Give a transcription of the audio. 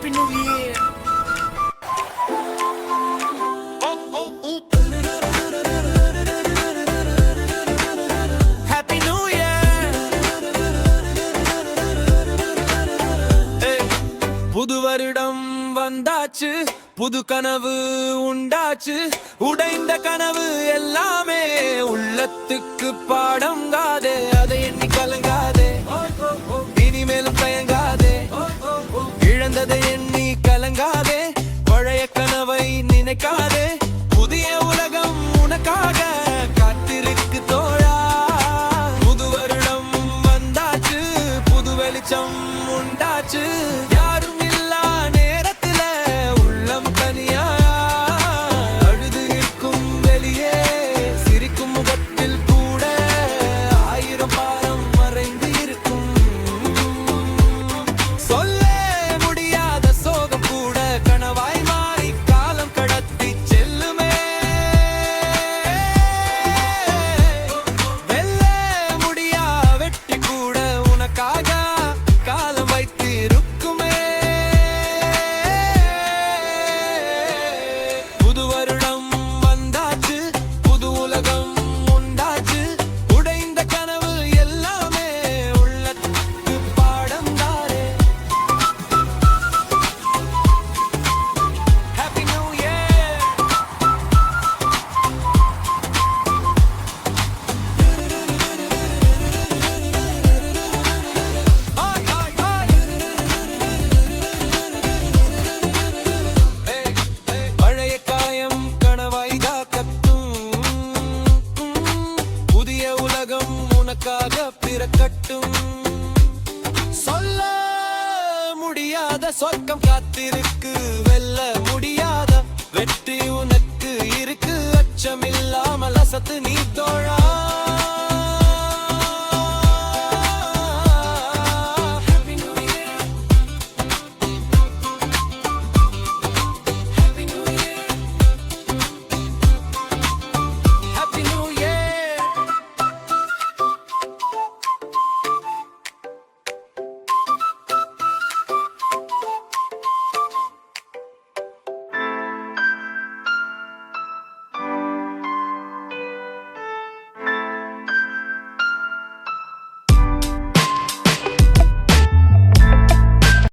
Happy New Year! Happy New Year! Hey. புது வருடம் வந்தாச்சு புது கனவு உண்டாச்சு உடைந்த கனவு எல்லாமே உள்ளத்துக்கு பாடம் நினைக்காதே. புதிய உலகம் உனக்காக காத்திருக்கு தோழா. புது வருடம் வந்தாச்சு புது வெளிச்சம் உண்டாச்சு. நமக்காக பிறக்கட்டும். சொல்ல முடியாத சொர்க்கம் காத்திருக்கு.